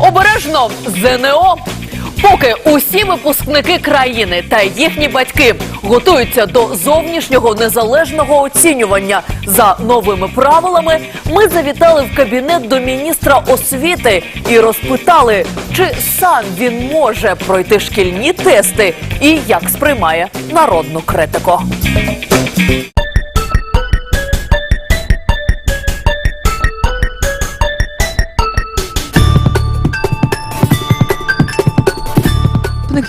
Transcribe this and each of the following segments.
Обережно ЗНО. Поки усі випускники країни та їхні батьки готуються до зовнішнього незалежного оцінювання за новими правилами, ми завітали в кабінет до міністра освіти і розпитали, чи сам він може пройти шкільні тести і як сприймає народну критику.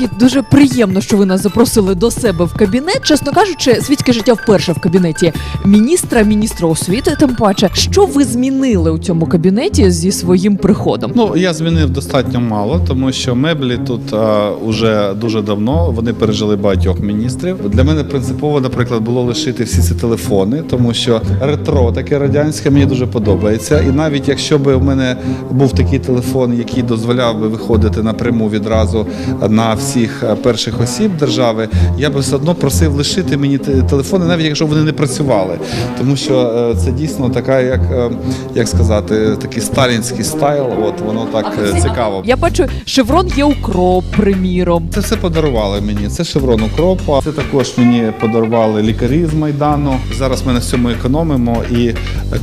Паникіт, дуже приємно, що ви нас запросили до себе в кабінет. Чесно кажучи, світське життя вперше в кабінеті міністра, міністра освіти. Тим паче, що ви змінили у цьому кабінеті зі своїм приходом? Ну я змінив достатньо мало, тому що меблі тут а, уже дуже давно. Вони пережили багатьох міністрів. Для мене принципово, наприклад, було лишити всі ці телефони, тому що ретро таке радянське мені дуже подобається. І навіть якщо б у мене був такий телефон, який дозволяв би виходити напряму відразу на всіх е, перших осіб держави, я би все одно просив лишити мені телефони, навіть якщо вони не працювали, тому що е, це дійсно така, як, е, як сказати, такий сталінський стайл. От воно так е, цікаво. Я бачу, шеврон є укроп, приміром. Це все подарували мені. Це шеврон укропа. Це також мені подарували лікарі з майдану. Зараз ми на цьому економимо і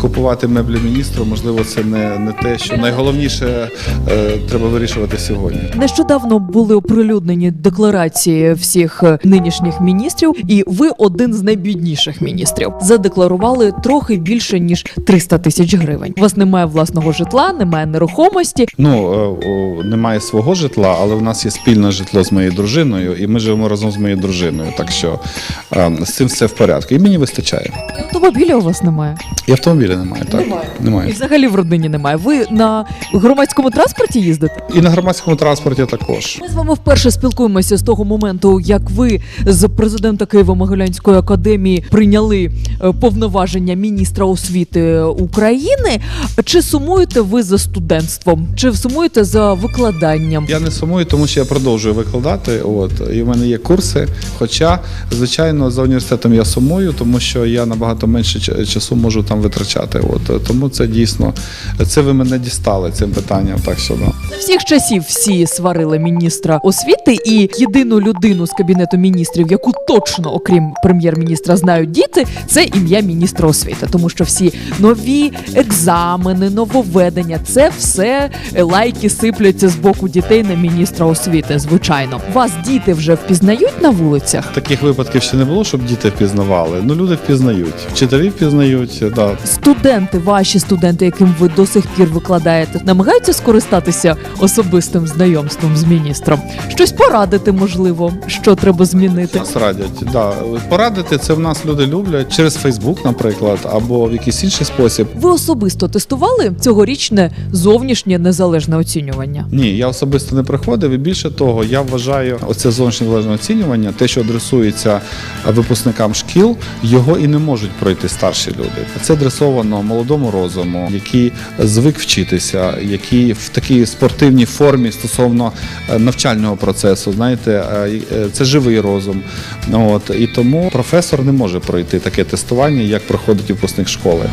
купувати меблі міністру. Можливо, це не, не те, що найголовніше е, треба вирішувати сьогодні. Нещодавно були оприлюднені декларації всіх е, нинішніх міністрів, і ви один з найбідніших міністрів. Задекларували трохи більше ніж 300 тисяч гривень. У вас немає власного житла, немає нерухомості. Ну е, о, немає свого житла, але в нас є спільне житло з моєю дружиною, і ми живемо разом з моєю дружиною. Так що е, з цим все в порядку. І мені вистачає. І автомобіля у вас немає. І автомобіля немає. Так І немає. взагалі в родині немає. Ви на громадському транспорті їздите? І на громадському транспорті також. Ми з вами вперше спілкуємося з того моменту, як ви з президента Києво-Могилянської академії прийняли е, повноваження міністра освіти України. Чи сумуєте ви за студентством? Чи сумуєте за викладанням? Я не сумую, тому що я продовжую викладати. От і в мене є курси. Хоча, звичайно, за університетом я сумую, тому що я набагато менше ч- часу можу там витрачати. От е, тому це дійсно це ви мене дістали цим питанням. Так що да. Всіх часів всі сварили міністра освіти, і єдину людину з кабінету міністрів, яку точно, окрім прем'єр-міністра, знають діти, це ім'я міністра освіти, тому що всі нові екзамени, нововведення, це все лайки сипляться з боку дітей на міністра освіти. Звичайно, вас діти вже впізнають на вулицях. Таких випадків ще не було, щоб діти впізнавали. Ну люди впізнають, вчителі впізнають. Да. Студенти, ваші студенти, яким ви до сих пір викладаєте, намагаються скористатися особистим знайомством з міністром. Щось порадити, можливо, що треба змінити. Нас радять. Да. Порадити це в нас люди люблять через Фейсбук, наприклад, або в якийсь інший спосіб. Ви особисто тестували цьогорічне зовнішнє незалежне оцінювання? Ні, я особисто не приходив. І більше того, я вважаю, оце зовнішнє залежне оцінювання, те, що адресується випускникам шкіл, його і не можуть пройти старші люди. Це адресовано молодому розуму, який звик вчитися, який в такій спортивній формі стосовно е, навчального процесу. Знаєте, е, е, це живий розум. От і тому професор не може пройти таке тестування, як проходить випускник школи.